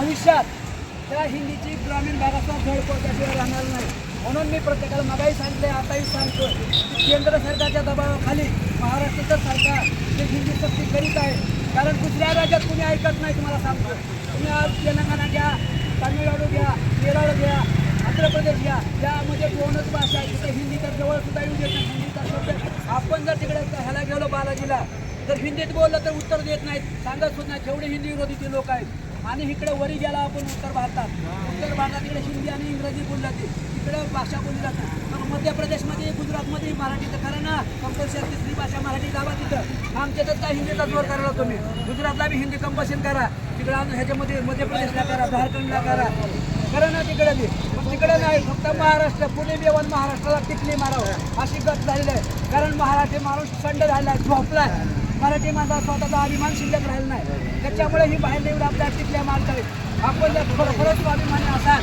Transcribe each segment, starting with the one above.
भविष्यात त्या हिंदीची ग्रामीण भागाचा धड त्याशिवाय राहणार नाही. म्हणून मी प्रत्येकाला मगाही सांगितले आताही सांगतो की केंद्र सरकारच्या दबावाखाली महाराष्ट्राचं सरकार जे हिंदी सक्ती करीत आहे. कारण दुसऱ्या राज्यात कुणी ऐकत नाही तुम्हाला सांगतो तुम्ही आज तेलंगणा घ्या तामिळनाडू घ्या केरळ घ्या आंध्र प्रदेश घ्या. यामध्ये दोनच भाषा आहे. तिथे हिंदी तर जवळ सुद्धा येऊ देत नाही. हिंदीचा शब्द आपण जर तिकडे ह्याला गेलो बालाजीला तर हिंदीत बोललं तर उत्तर देत नाहीत. सांगत सुद्धा नाही. जेवढे हिंदी विरोधीचे लोक आहेत. आणि इकडे वरी गेला आपण उत्तर भारतात. उत्तर भारतात इकडे हिंदी आणि इंग्रजी बोलली जाते इकडे भाषा बोलली जाते. पण मध्य प्रदेशमध्ये गुजरातमध्ये मराठी तर खरं ना कंपल्सरी तिसरी भाषा मराठी लावा तिथं. आमच्या तर काय हिंदीचा जोर करायला तुम्ही. गुजरातला बी हिंदी कंपल्शन करा. तिकडे ह्याच्यामध्ये मध्य प्रदेशला करा झारखंडला करा. करा ना तिकडे बी. पण तिकडे नाही. फक्त महाराष्ट्र पुणे बेवन महाराष्ट्राला टिकली मारावं. अशी गत झालेली आहे. कारण महाराष्ट्र माणूस थंड झाला आहे झोपलाय. मराठी माझा स्वतःचा अभिमान शिल्लक राहिला नाही. त्याच्यामुळे ही बाहेर येऊन आपल्या टिकल्या माणसाने आपण जर खरोखरच अभिमान असाल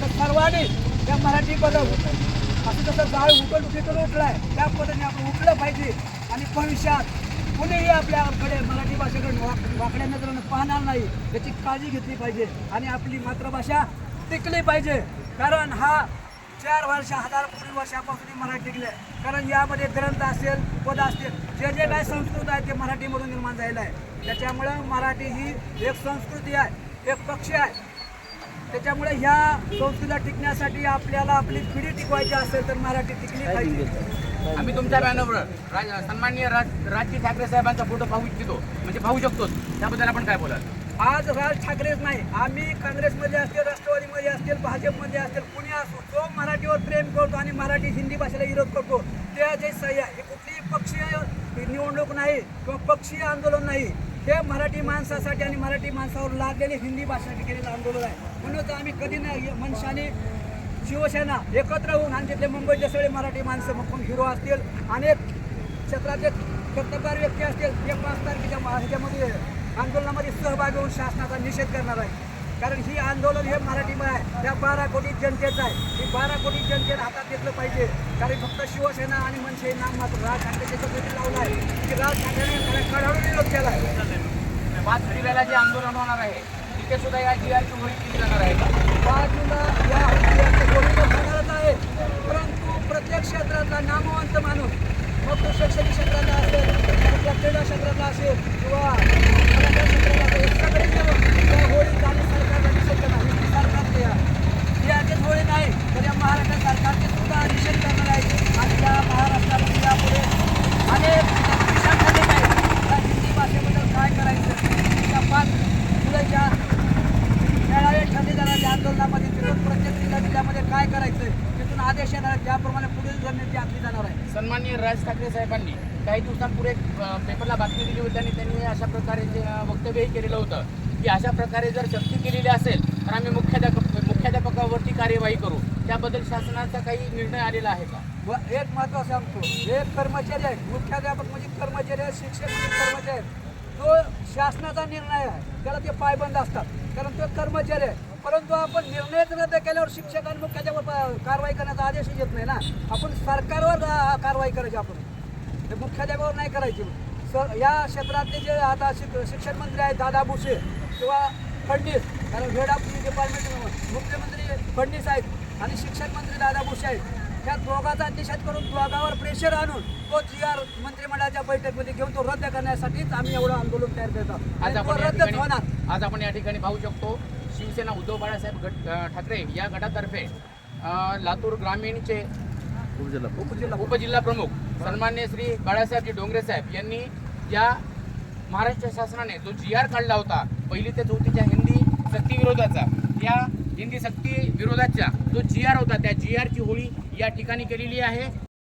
तर सर्वांनी त्या मराठी बदल असं जसं जाळ उकल उठीतून उठलाय त्या पद्धतीने आपण उठलं पाहिजे. आणि भविष्यात कुणीही आपल्याकडे मराठी भाषेकडे वाक- वाकड्या नजरेनं पाहणार नाही याची काळजी घेतली पाहिजे. आणि आपली मातृभाषा टिकली पाहिजे. कारण हा चार वर्ष हजार पूर्वी वर्षापासून मराठी टिकले कारण यामध्ये ग्रंथ असेल पद असतील जे जे काय संस्कृत आहे ते मराठीमधून निर्माण झालेलं आहे. त्याच्यामुळं मराठी ही एक संस्कृती आहे एक पक्षी आहे. त्याच्यामुळे ह्या संस्कृतीला टिकण्यासाठी आपल्याला आपली पिढी टिकवायची असेल तर मराठी टिकली पाहिजे. आम्ही तुमच्या बॅनरवर राज सन्माननीय राज राजजी ठाकरे साहेबांचा फोटो पाहू इच्छितो. म्हणजे पाहू शकतो त्याबद्दल आपण काय बोलाल? आज राज ठाकरेच नाही. आम्ही काँग्रेसमध्ये असतील राष्ट्रवादीमध्ये असतील भाजपमध्ये असतील कुणी असो तो मराठीवर प्रेम करतो आणि मराठी हिंदी भाषेला विरोध करतो त्या जे सह्य आहे हे कुठलीही पक्षीय निवडणूक नाही किंवा पक्षीय आंदोलन नाही. हे मराठी माणसासाठी आणि मराठी माणसावर लागलेले हिंदी भाषेसाठी केलेलं आंदोलन आहे. म्हणून तर आम्ही कधी नाही मनशाने शिवसेना एकत्र होऊन आणि तिथले मुंबईचे सगळे मराठी माणसं मग हिरो असतील अनेक क्षेत्रातले कर्तबगार व्यक्ती असतील ते पाच तारखेच्या ह्याच्यामध्ये आंदोलनामध्ये सहभागी होऊन शासनाचा निषेध करणार आहे. कारण ही आंदोलन हे मराठीमय आहे. त्या बारा कोटी जनतेचं आहे. ही बारा कोटी जनतेला हातात घेतलं पाहिजे. कारण फक्त शिवसेना आणि मनसे नाम मात्र राज ठाकरे लावलं आहे. की राज ठाकरेने कडाडून विरोध केला आहे. पाच फेरीला जे आंदोलन होणार आहे तिथे सुद्धा या जी आरची होळी केली जाणार आहे. का बाजूला या होणारच आहे. परंतु प्रत्येक क्षेत्रातला नामवंत माणूस मग तो शैक्षणिक क्षेत्रातला असेल क्रीडा क्षेत्रातला असेल किंवा कलाकार क्षेत्रातला असेल सगळे मिळून त्या होळीत आणि सरकारला निषेध करणार ही सरकारचे या ही आधीच होळी नाही तर या महाराष्ट्र सरकारचे सुद्धा निषेध करणार आहे आणि या महाराष्ट्रामध्ये यापुढे अनेक विषय ठरलेले आहेत त्या हिंदी भाषेबद्दल काय करायचं त्या पाच पुढे ज्या मेळावे आंदोलनामध्ये तिथून प्रत्येक जिल्हा जिल्ह्यामध्ये काय करायचं तिथून आदेश येणार आहेत, त्याप्रमाणे पुढील रणनीती आखली जाणार आहे. सन्माननीय राज ठाकरे साहेबांनी काही दिवसांपूर्वी अ, पेपरला बातमी दिली होती आणि त्यांनी अशा प्रकारे जे, वक्तव्यही केलेलं होतं की अशा प्रकारे जर सक्ती केलेली असेल तर आम्ही मुख्याध्यापक मुख्याध्यापकावरती कार्यवाही करू. त्याबद्दल शासनाचा काही निर्णय आलेला आहे का? व एक महत्त्वाचं सांगतो एक कर्मचारी आहे मुख्याध्यापक म्हणजे कर्मचारी आहेत शिक्षक म्हणजे कर्मचारी आहेत जो शासनाचा निर्णय आहे त्याला ते पायबंद असतात कारण तो कर्मचारी आहे. परंतु आपण निर्णयच रद्द केल्यावर शिक्षक आणि मुख्याध्यापक प- कारवाई करण्याचा आदेशच येत नाही ना. आपण सरकारवर कारवाई करायची आपण. ते मुख्याध्यापकावर नाही करायची. स या क्षेत्रातले जे आता शिक शिक्षण मंत्री आहेत दादा भुसे किंवा फडणीस कारण हेड ऑफ डिपार्टमेंट मुख्यमंत्री फडणीस आहेत आणि शिक्षण मंत्री दादा भुसे आहेत. त्या दोघाचा निषेध करून दोघावर प्रेशर आणून तो जी आर मंत्रिमंडळाच्या बैठकीमध्ये घेऊन तो रद्द करण्यासाठीच आम्ही एवढं आंदोलन तयार करतो आज आपण रद्दच होणार. आज आपण या ठिकाणी पाहू शकतो शिवसेना उद्धव बाळासाहेब गट ठाकरे या गटातर्फे लातूर ग्रामीणचे उपजिल्हा उपजिल्हा प्रमुख सन्मान्य श्री बाळासाहेबजी डोंगरे साहेब यांनी या महाराष्ट्र शासनाने जो जी आर काढला होता पहिली ते चौथीच्या हिंदी सक्ती विरोधाचा या हिंदी सक्ती विरोधाचा जो जी आर होता त्या जी आरची होळी या ठिकाणी केलेली आहे.